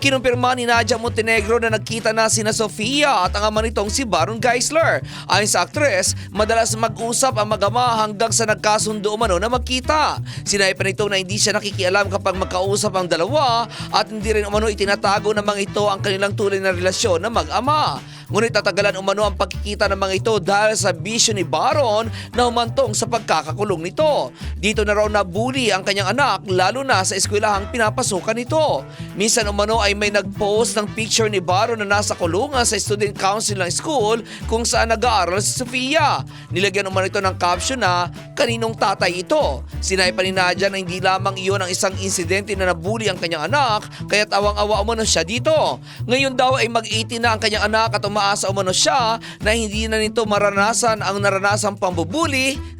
Kinumpirma ni Nadia Montenegro na nagkita na sina Sofia at ang ama nitong si Baron Geisler. Ayon sa aktres, madalas mag-usap ang mag-ama hanggang sa nagkasundo umano na magkita. Sinabi pa nito na hindi siya nakikialam kapag magkausap ang dalawa at hindi rin umano itinatago ng mga ito ang kanilang tunay na relasyon na mag-ama. Ngunit tatagalan umano ang pagkikita ng mga ito dahil sa bisyo ni Baron na humantong sa pagkakakulong nito. Dito na raw nabuli ang kanyang anak lalo na sa eskwelahang pinapasukan nito. Minsan umano ay may nag-post ng picture ni Baron na nasa kulungan sa student council ng school kung saan nag-aaral si Sofia. Nilagyan umano ito ng caption na kaninong tatay ito. Sinay pa ni Nadia na hindi lamang iyon ang isang insidente na nabuli ang kanyang anak kaya tawang-awa umano siya dito. Ngayon daw ay mag-18 na ang kanyang anak at umaasa umano siya na hindi na nito maranasan ang naranasang pambubuli